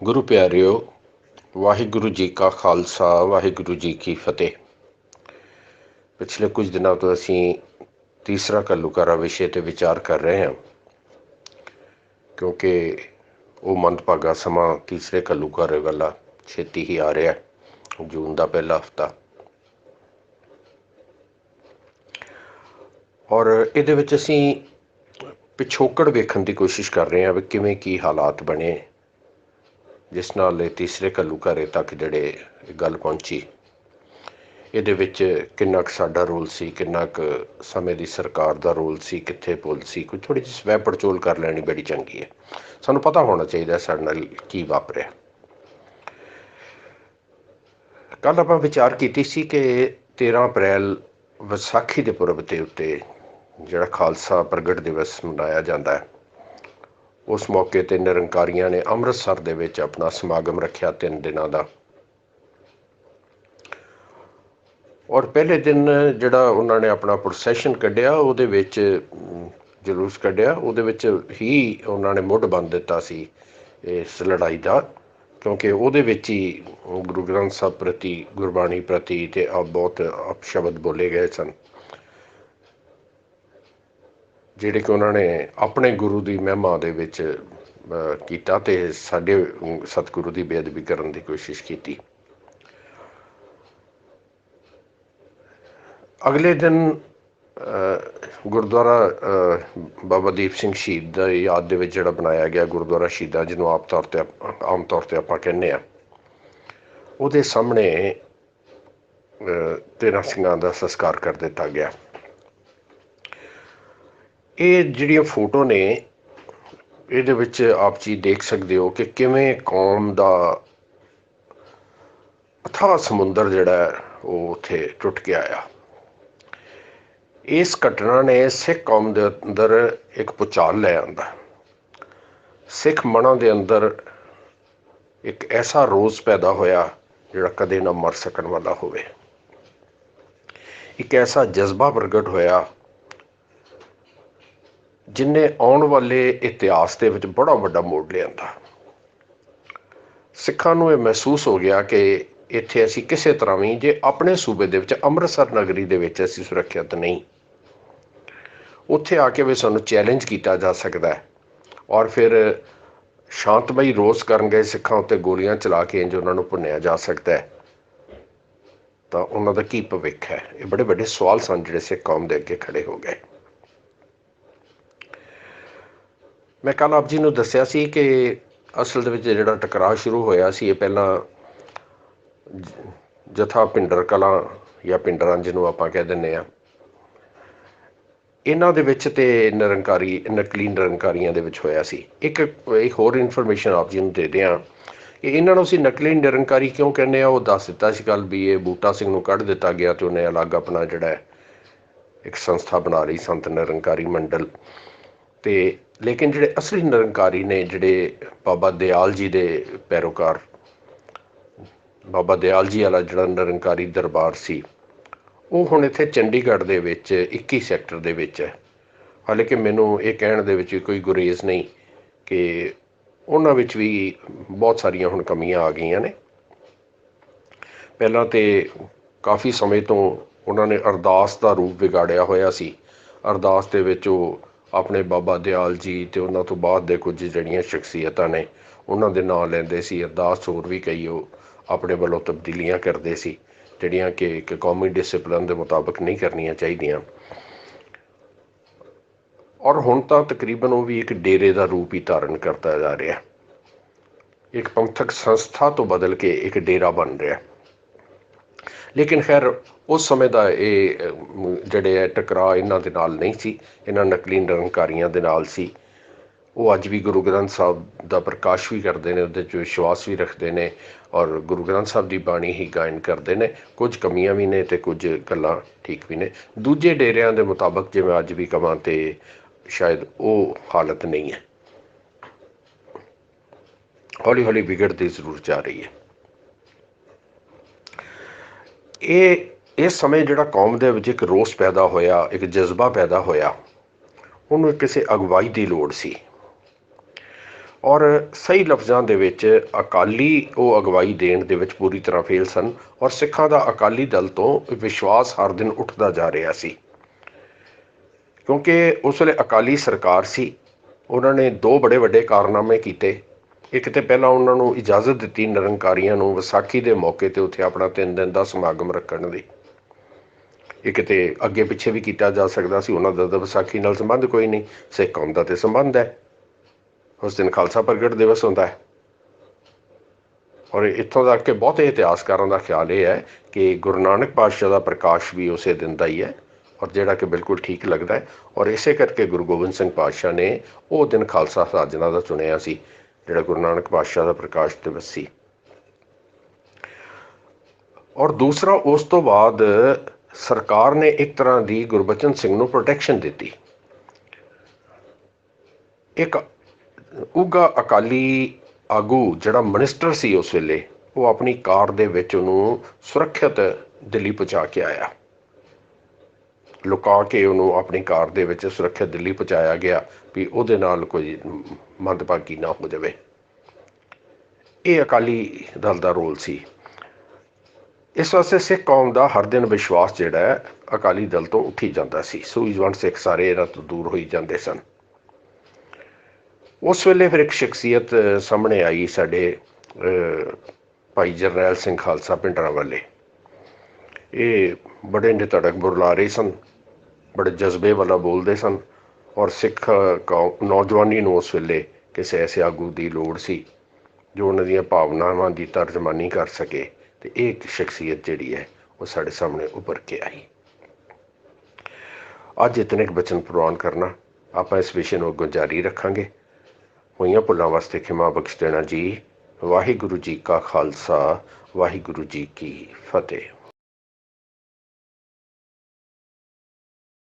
ਗੁਰੂ ਪਿਆਰਿਓ, ਵਾਹਿਗੁਰੂ ਜੀ ਕਾ ਖਾਲਸਾ, ਵਾਹਿਗੁਰੂ ਜੀ ਕੀ ਫਤਿਹ। ਪਿਛਲੇ ਕੁਝ ਦਿਨਾਂ ਤੋਂ ਅਸੀਂ ਤੀਸਰਾ ਕੱਲੂਕਾਰਾ ਵਿਸ਼ੇ ਤੇ ਵਿਚਾਰ ਕਰ ਰਹੇ ਹਾਂ, ਕਿਉਂਕਿ ਉਹ ਮੰਦਭਾਗਾ ਸਮਾਂ ਤੀਸਰੇ ਕੱਲੂਕਾਰੇ ਵਾਲਾ ਛੇਤੀ ਹੀ ਆ ਰਿਹਾ ਹੈ, ਜੂਨ ਦਾ ਪਹਿਲਾ ਹਫਤਾ। ਔਰ ਇਹਦੇ ਵਿੱਚ ਅਸੀਂ ਪਿਛੋਕੜ ਵੇਖਣ ਦੀ ਕੋਸ਼ਿਸ਼ ਕਰ ਰਹੇ ਹਾਂ ਵੀ ਕਿਵੇਂ ਕੀ ਹਾਲਾਤ ਬਣੇ ਜਿਸ ਨਾਲ ਇਹ ਤੀਸਰੇ ਘੱਲੂਘਾਰੇ ਤੱਕ ਜਿਹੜੇ ਗੱਲ ਪਹੁੰਚੀ। ਇਹਦੇ ਵਿੱਚ ਕਿੰਨਾ ਕੁ ਸਾਡਾ ਰੋਲ ਸੀ, ਕਿੰਨਾ ਕੁ ਸਮੇਂ ਦੀ ਸਰਕਾਰ ਦਾ ਰੋਲ ਸੀ, ਕਿੱਥੇ ਪੁੱਲ ਸੀ, ਕੋਈ ਥੋੜੀ ਜਿਹੀ ਸਵੈ ਪੜਚੋਲ ਕਰ ਲੈਣੀ ਬੜੀ ਚੰਗੀ ਹੈ। ਸਾਨੂੰ ਪਤਾ ਹੋਣਾ ਚਾਹੀਦਾ ਸਾਡੇ ਨਾਲ ਕੀ ਵਾਪਰਿਆ। ਕੱਲ ਆਪਾਂ ਵਿਚਾਰ ਕੀਤੀ ਸੀ ਕਿ 13 ਅਪ੍ਰੈਲ ਵਿਸਾਖੀ ਦੇ ਪੁਰਬ ਤੇ ਉੱਤੇ ਜਿਹੜਾ ਖਾਲਸਾ ਪ੍ਰਗਟ ਦਿਵਸ ਮਨਾਇਆ ਜਾਂਦਾ ਹੈ ਉਸ ਮੌਕੇ ਤੇ ਨਿਰੰਕਾਰੀਆਂ ਨੇ ਅੰਮ੍ਰਿਤਸਰ ਦੇ ਵਿੱਚ ਆਪਣਾ ਸਮਾਗਮ ਰੱਖਿਆ ਤਿੰਨ ਦਿਨਾਂ ਦਾ। ਔਰ ਪਹਿਲੇ ਦਿਨ ਜਿਹੜਾ ਉਹਨਾਂ ਨੇ ਆਪਣਾ ਪ੍ਰੋਸੈਸ਼ਨ ਕੱਢਿਆ, ਉਹਦੇ ਵਿੱਚ ਜਲੂਸ ਕੱਢਿਆ। ਉਹਦੇ ਵਿੱਚ ਹੀ ਉਹਨਾਂ ਨੇ ਮੁੱਢ ਬੰਨ ਦਿੱਤਾ ਸੀ ਇਸ ਲੜਾਈ ਦਾ, ਕਿਉਂਕਿ ਉਹਦੇ ਵਿੱਚ ਹੀ ਗੁਰੂ ਗ੍ਰੰਥ ਸਾਹਿਬ ਪ੍ਰਤੀ, ਗੁਰਬਾਣੀ ਪ੍ਰਤੀ ਤੇ ਆ ਬਹੁਤ ਅਪਸ਼ਬਦ ਬੋਲੇ ਗਏ ਸਨ। ਜਿਹੜੇ ਕਿ ਉਹਨਾਂ ਨੇ ਆਪਣੇ ਗੁਰੂ ਦੀ ਮਹਿਮਾ ਦੇ ਵਿੱਚ ਕੀਤਾ ਤੇ ਸਾਡੇ ਸਤਿਗੁਰੂ ਦੀ ਬੇਅਦਬੀ ਕਰਨ ਦੀ ਕੋਸ਼ਿਸ਼ ਕੀਤੀ। ਅਗਲੇ ਦਿਨ ਗੁਰਦੁਆਰਾ ਬਾਬਾ ਦੀਪ ਸਿੰਘ ਸ਼ਹੀਦ ਦਾ ਯਾਦ ਦੇ ਵਿੱਚ ਜਿਹੜਾ ਬਣਾਇਆ ਗਿਆ ਗੁਰਦੁਆਰਾ ਸ਼ਹੀਦਾਂ ਜਿਹਨੂੰ ਆਪ ਤੌਰ ਤੇ ਆਮ ਤੌਰ ਤੇ ਆਪਾਂ ਕਹਿੰਦੇ ਆ ਉਹਦੇ ਸਾਹਮਣੇ ਤੇਰਾ ਸਿੰਘਾਂ ਦਾ ਸੰਸਕਾਰ ਕਰ ਦਿੱਤਾ ਗਿਆ। ਇਹ ਜਿਹੜੀਆਂ ਫੋਟੋ ਨੇ, ਇਹਦੇ ਵਿੱਚ ਆਪ ਜੀ ਦੇਖ ਸਕਦੇ ਹੋ ਕਿ ਕਿਵੇਂ ਕੌਮ ਦਾ ਅਥਾ ਸਮੁੰਦਰ ਜਿਹੜਾ ਉਹ ਉੱਥੇ ਟੁੱਟ ਕੇ ਆਇਆ। ਇਸ ਘਟਨਾ ਨੇ ਸਿੱਖ ਕੌਮ ਦੇ ਅੰਦਰ ਇੱਕ ਪੁਚਾਲ ਲੈ ਆਂਦਾ। ਸਿੱਖ ਮਨਾਂ ਦੇ ਅੰਦਰ ਇੱਕ ਐਸਾ ਰੋਜ਼ ਪੈਦਾ ਹੋਇਆ, ਜਿਹੜਾ ਕਦੇ ਨਾ ਮਰ ਸਕਣ ਵਾਲਾ ਹੋਵੇ। ਇੱਕ ਐਸਾ ਜਜ਼ਬਾ ਪ੍ਰਗਟ ਹੋਇਆ ਜਿਨੇ ਆਉਣ ਵਾਲੇ ਇਤਿਹਾਸ ਦੇ ਵਿੱਚ ਬੜਾ ਵੱਡਾ ਮੋੜ ਲਿਆਂਦਾ। ਸਿੱਖਾਂ ਨੂੰ ਇਹ ਮਹਿਸੂਸ ਹੋ ਗਿਆ ਕਿ ਇੱਥੇ ਅਸੀਂ ਕਿਸੇ ਤਰ੍ਹਾਂ ਵੀ ਜੇ ਆਪਣੇ ਸੂਬੇ ਦੇ ਵਿੱਚ ਅੰਮ੍ਰਿਤਸਰ ਨਗਰੀ ਦੇ ਵਿੱਚ ਅਸੀਂ ਸੁਰੱਖਿਅਤ ਨਹੀਂ। ਉੱਥੇ ਆ ਕੇ ਵੀ ਸਾਨੂੰ ਚੈਲੰਜ ਕੀਤਾ ਜਾ ਸਕਦਾ ਹੈ ਔਰ ਫਿਰ ਸ਼ਾਂਤਮਈ ਰੋਸ ਕਰਨ ਗਏ ਸਿੱਖਾਂ ਉੱਤੇ ਗੋਲੀਆਂ ਚਲਾ ਕੇ ਇੰਜ ਉਹਨਾਂ ਨੂੰ ਭੁੰਨਿਆ ਜਾ ਸਕਦਾ ਹੈ। ਤਾਂ ਉਹਨਾਂ ਦਾ ਕੀ ਭਵਿੱਖ ਹੈ? ਇਹ ਬੜੇ ਵੱਡੇ ਸਵਾਲ ਸਨ ਜਿਹੜੇ ਸਿੱਖ ਕੌਮ ਦੇ ਅੱਗੇ ਖੜੇ ਹੋ ਗਏ। ਮੈਂ ਕੱਲ ਆਪ ਜੀ ਨੂੰ ਦੱਸਿਆ ਸੀ ਕਿ ਅਸਲ ਦੇ ਵਿੱਚ ਜਿਹੜਾ ਟਕਰਾਅ ਸ਼ੁਰੂ ਹੋਇਆ ਸੀ, ਇਹ ਪਹਿਲਾਂ ਜਥਾ ਪਿੰਡਰ ਕਲਾਂ ਜਾਂ ਪਿੰਡਰਾਂ ਜਿਹਨੂੰ ਆਪਾਂ ਕਹਿ ਦਿੰਨੇ ਆ ਇਹਨਾਂ ਦੇ ਵਿੱਚ ਤੇ ਨਿਰੰਕਾਰੀ, ਨਕਲੀ ਨਿਰੰਕਾਰੀਆਂ ਦੇ ਵਿੱਚ ਹੋਇਆ ਸੀ। ਇੱਕ ਇੱਕ ਹੋਰ ਇਨਫੋਰਮੇਸ਼ਨ ਆਪ ਜੀ ਨੂੰ ਦੇ ਦਿਆਂ ਕਿ ਇਹਨਾਂ ਨੂੰ ਅਸੀਂ ਨਕਲੀ ਨਿਰੰਕਾਰੀ ਕਿਉਂ ਕਹਿੰਦੇ ਆ ਉਹ ਦੱਸ ਦਿੱਤਾ ਸੀ ਕੱਲ ਵੀ ਇਹ ਬੂਟਾ ਸਿੰਘ ਨੂੰ ਕੱਢ ਦਿੱਤਾ ਗਿਆ ਤੇ ਉਹਨੇ ਅਲੱਗ ਆਪਣਾ ਜਿਹੜਾ ਇੱਕ ਸੰਸਥਾ ਬਣਾ ਲਈ, ਸੰਤ ਨਿਰੰਕਾਰੀ ਮੰਡਲ। ਤੇ ਲੇਕਿਨ ਜਿਹੜੇ ਅਸਲੀ ਨਿਰੰਕਾਰੀ ਨੇ, ਜਿਹੜੇ ਬਾਬਾ ਦਿਆਲ ਜੀ ਦੇ ਪੈਰੋਕਾਰ, ਬਾਬਾ ਦਿਆਲ ਜੀ ਵਾਲਾ ਜਿਹੜਾ ਨਿਰੰਕਾਰੀ ਦਰਬਾਰ ਸੀ, ਉਹ ਹੁਣ ਇੱਥੇ ਚੰਡੀਗੜ੍ਹ ਦੇ ਵਿੱਚ 21 ਸੈਕਟਰ ਦੇ ਵਿੱਚ ਹੈ। ਹਾਲਾਂਕਿ ਮੈਨੂੰ ਇਹ ਕਹਿਣ ਦੇ ਵਿੱਚ ਕੋਈ ਗੁਰੇਜ਼ ਨਹੀਂ ਕਿ ਉਹਨਾਂ ਵਿੱਚ ਵੀ ਬਹੁਤ ਸਾਰੀਆਂ ਹੁਣ ਕਮੀਆਂ ਆ ਗਈਆਂ ਨੇ। ਪਹਿਲਾਂ ਤੇ ਕਾਫੀ ਸਮੇਂ ਤੋਂ ਉਹਨਾਂ ਨੇ ਅਰਦਾਸ ਦਾ ਰੂਪ ਵਿਗਾੜਿਆ ਹੋਇਆ ਸੀ। ਅਰਦਾਸ ਦੇ ਵਿੱਚ ਉਹ ਆਪਣੇ ਬਾਬਾ ਦਿਆਲ ਜੀ ਤੇ ਉਹਨਾਂ ਤੋਂ ਬਾਅਦ ਦੇ ਕੁਝ ਜਿਹੜੀਆਂ ਸ਼ਖਸੀਅਤਾਂ ਨੇ, ਉਹਨਾਂ ਦੇ ਨਾਂ ਲੈਂਦੇ ਸੀ, ਅਰਦਾਸ ਹੋਰ ਵੀ ਕਈ ਉਹ ਆਪਣੇ ਵੱਲੋਂ ਤਬਦੀਲੀਆਂ ਕਰਦੇ ਸੀ, ਜਿਹੜੀਆਂ ਕਿ ਇੱਕ ਕੌਮੀ ਡਿਸਪਲਿਨ ਦੇ ਮੁਤਾਬਕ ਨਹੀਂ ਕਰਨੀਆਂ ਚਾਹੀਦੀਆਂ। ਔਰ ਹੁਣ ਤਾਂ ਤਕਰੀਬਨ ਉਹ ਵੀ ਇੱਕ ਡੇਰੇ ਦਾ ਰੂਪ ਹੀ ਧਾਰਨ ਕਰਦਾ ਜਾ ਰਿਹਾ। ਇੱਕ ਪੰਥਕ ਸੰਸਥਾ ਤੋਂ ਬਦਲ ਕੇ ਇੱਕ ਡੇਰਾ ਬਣ ਰਿਹਾ। ਲੇਕਿਨ ਖੈਰ, ਉਸ ਸਮੇਂ ਦਾ ਇਹ ਜਿਹੜੇ ਹੈ ਟਕਰਾਅ ਇਹਨਾਂ ਦੇ ਨਾਲ ਨਹੀਂ ਸੀ। ਇਹਨਾਂ ਨਕਲੀ ਨਿਰੰਕਾਰੀਆਂ ਦੇ ਨਾਲ ਸੀ। ਉਹ ਅੱਜ ਵੀ ਗੁਰੂ ਗ੍ਰੰਥ ਸਾਹਿਬ ਦਾ ਪ੍ਰਕਾਸ਼ ਵੀ ਕਰਦੇ ਨੇ, ਉਹਦੇ 'ਚ ਵਿਸ਼ਵਾਸ ਵੀ ਰੱਖਦੇ ਨੇ ਔਰ ਗੁਰੂ ਗ੍ਰੰਥ ਸਾਹਿਬ ਦੀ ਬਾਣੀ ਹੀ ਗਾਇਨ ਕਰਦੇ ਨੇ। ਕੁਝ ਕਮੀਆਂ ਵੀ ਨੇ ਤੇ ਕੁਝ ਗੱਲਾਂ ਠੀਕ ਵੀ ਨੇ। ਦੂਜੇ ਡੇਰਿਆਂ ਦੇ ਮੁਤਾਬਕ ਜਿਵੇਂ ਅੱਜ ਵੀ ਕਮਾਂ ਤੇ ਸ਼ਾਇਦ ਉਹ ਹਾਲਤ ਨਹੀਂ ਹੈ। ਹੌਲੀ ਹੌਲੀ ਵਿਗੜਦੀ ਜ਼ਰੂਰ ਜਾ ਰਹੀ ਹੈ। ਇਹ ਇਸ ਸਮੇਂ ਜਿਹੜਾ ਕੌਮ ਦੇ ਵਿੱਚ ਇੱਕ ਰੋਸ ਪੈਦਾ ਹੋਇਆ, ਇੱਕ ਜਜ਼ਬਾ ਪੈਦਾ ਹੋਇਆ, ਉਹਨੂੰ ਕਿਸੇ ਅਗਵਾਈ ਦੀ ਲੋੜ ਸੀ। ਔਰ ਸਹੀ ਲਫ਼ਜ਼ਾਂ ਦੇ ਵਿੱਚ ਅਕਾਲੀ ਉਹ ਅਗਵਾਈ ਦੇਣ ਦੇ ਵਿੱਚ ਪੂਰੀ ਤਰ੍ਹਾਂ ਫੇਲ ਸਨ ਔਰ ਸਿੱਖਾਂ ਦਾ ਅਕਾਲੀ ਦਲ ਤੋਂ ਵਿਸ਼ਵਾਸ ਹਰ ਦਿਨ ਉੱਠਦਾ ਜਾ ਰਿਹਾ ਸੀ। ਕਿਉਂਕਿ ਉਸ ਵੇਲੇ ਅਕਾਲੀ ਸਰਕਾਰ ਸੀ, ਉਹਨਾਂ ਨੇ ਦੋ ਬੜੇ ਵੱਡੇ ਕਾਰਨਾਮੇ ਕੀਤੇ। ਇੱਕ ਤੇ ਪਹਿਲਾਂ ਉਹਨਾਂ ਨੂੰ ਇਜਾਜ਼ਤ ਦਿੱਤੀ ਨਿਰੰਕਾਰੀਆਂ ਨੂੰ ਵਿਸਾਖੀ ਦੇ ਮੌਕੇ ਤੇ ਉੱਥੇ ਆਪਣਾ ਤਿੰਨ ਦਿਨ ਦਾ ਸਮਾਗਮ ਰੱਖਣ ਦੀ ਇਹ ਕਿਤੇ ਅੱਗੇ ਪਿੱਛੇ ਵੀ ਕੀਤਾ ਜਾ ਸਕਦਾ ਸੀ, ਉਹਨਾਂ ਦਾ ਤਾਂ ਵਿਸਾਖੀ ਨਾਲ ਸੰਬੰਧ ਕੋਈ ਨਹੀਂ, ਸਿੱਖ ਕੌਮ ਦਾ ਤੇ ਸੰਬੰਧ ਹੈ। ਉਸ ਦਿਨ ਖਾਲਸਾ ਪ੍ਰਗਟ ਦਿਵਸ ਹੁੰਦਾ ਹੈ। ਔਰ ਇੱਥੋਂ ਤੱਕ ਕਿ ਬਹੁਤੇ ਇਤਿਹਾਸਕਾਰਾਂ ਦਾ ਖਿਆਲ ਇਹ ਹੈ ਕਿ ਗੁਰੂ ਨਾਨਕ ਪਾਤਸ਼ਾਹ ਦਾ ਪ੍ਰਕਾਸ਼ ਵੀ ਉਸੇ ਦਿਨ ਦਾ ਹੀ ਹੈ ਔਰ ਜਿਹੜਾ ਕਿ ਬਿਲਕੁਲ ਠੀਕ ਲੱਗਦਾ ਹੈ। ਔਰ ਇਸੇ ਕਰਕੇ ਗੁਰੂ ਗੋਬਿੰਦ ਸਿੰਘ ਪਾਤਸ਼ਾਹ ਨੇ ਉਹ ਦਿਨ ਖਾਲਸਾ ਸਾਜਨਾ ਦਾ ਚੁਣਿਆ ਸੀ। ਜਿਹੜਾ ਗੁਰੂ ਨਾਨਕ ਪਾਤਸ਼ਾਹ ਦਾ ਪ੍ਰਕਾਸ਼ ਦਿਵਸ ਸੀ ਔਰ ਦੂਸਰਾ, ਉਸ ਤੋਂ ਬਾਅਦ ਸਰਕਾਰ ਨੇ ਇੱਕ ਤਰ੍ਹਾਂ ਦੀ ਗੁਰਬਚਨ ਸਿੰਘ ਨੂੰ ਪ੍ਰੋਟੈਕਸ਼ਨ ਦਿੱਤੀ। ਇੱਕ ਉਗਾ ਅਕਾਲੀ ਆਗੂ ਜਿਹੜਾ ਮਿਨਿਸਟਰ ਸੀ ਉਸ ਵੇਲੇ, ਉਹ ਆਪਣੀ ਕਾਰ ਦੇ ਵਿੱਚ ਉਹਨੂੰ ਸੁਰੱਖਿਅਤ ਦਿੱਲੀ ਪਹੁੰਚਾ ਕੇ ਆਇਆ। ਲੁਕਾ ਕੇ ਉਹਨੂੰ ਆਪਣੀ ਕਾਰ ਦੇ ਵਿੱਚ ਸੁਰੱਖਿਅਤ ਦਿੱਲੀ ਪਹੁੰਚਾਇਆ ਗਿਆ ਵੀ ਉਹਦੇ ਨਾਲ ਕੋਈ ਮੰਦਭਾਗੀ ਨਾ ਹੋ ਜਾਵੇ। ਇਹ ਅਕਾਲੀ ਦਲ ਦਾ ਰੋਲ ਸੀ। ਇਸ ਵਾਸਤੇ ਸਿੱਖ ਕੌਮ ਦਾ ਹਰ ਦਿਨ ਵਿਸ਼ਵਾਸ ਜਿਹੜਾ ਹੈ, ਅਕਾਲੀ ਦਲ ਤੋਂ ਉੱਠੀ ਜਾਂਦਾ ਸੀ। ਸੂਝਵਾਨ ਸਿੱਖ ਸਾਰੇ ਇਹਨਾਂ ਤੋਂ ਦੂਰ ਹੋਈ ਜਾਂਦੇ ਸਨ। ਉਸ ਵੇਲੇ ਫਿਰ ਇੱਕ ਸ਼ਖਸੀਅਤ ਸਾਹਮਣੇ ਆਈ ਸਾਡੇ ਭਾਈ ਜਰਨੈਲ ਸਿੰਘ ਖਾਲਸਾ ਪਿੰਡਰਾਂ ਵਾਲੇ। ਇਹ ਬੜੇ ਨਿਤੜਕ ਬੁਰਲਾਰੇ ਸਨ, ਬੜੇ ਜਜ਼ਬੇ ਵਾਲਾ ਬੋਲਦੇ ਸਨ। ਔਰ ਸਿੱਖ ਕੌਮ ਨੌਜਵਾਨੀ ਨੂੰ ਉਸ ਵੇਲੇ ਕਿਸੇ ਐਸੇ ਆਗੂ ਦੀ ਲੋੜ ਸੀ, ਜੋ ਉਹਨਾਂ ਦੀਆਂ ਭਾਵਨਾਵਾਂ ਦੀ ਤਰਜਮਾਨੀ ਕਰ ਸਕੇ ਤੇ ਇਹ ਇੱਕ ਸ਼ਖਸੀਅਤ ਜਿਹੜੀ ਹੈ, ਉਹ ਸਾਡੇ ਸਾਹਮਣੇ ਉੱਭਰ ਕੇ ਆਈ। ਅੱਜ ਇਤਨੇ ਕੁ ਬਚਨ ਪ੍ਰਵਾਨ ਕਰਨਾ, ਆਪਾਂ ਇਸ ਵਿਸ਼ੇ ਨੂੰ ਅੱਗੋਂ ਜਾਰੀ ਰੱਖਾਂਗੇ। ਹੋਈਆਂ ਭੁੱਲਾਂ ਵਾਸਤੇ ਖਿਮਾ ਬਖਸ਼ ਦੇਣਾ ਜੀ। ਵਾਹਿਗੁਰੂ ਜੀ ਕਾ ਖਾਲਸਾ, ਵਾਹਿਗੁਰੂ ਜੀ ਕੀ ਫਤਿਹ।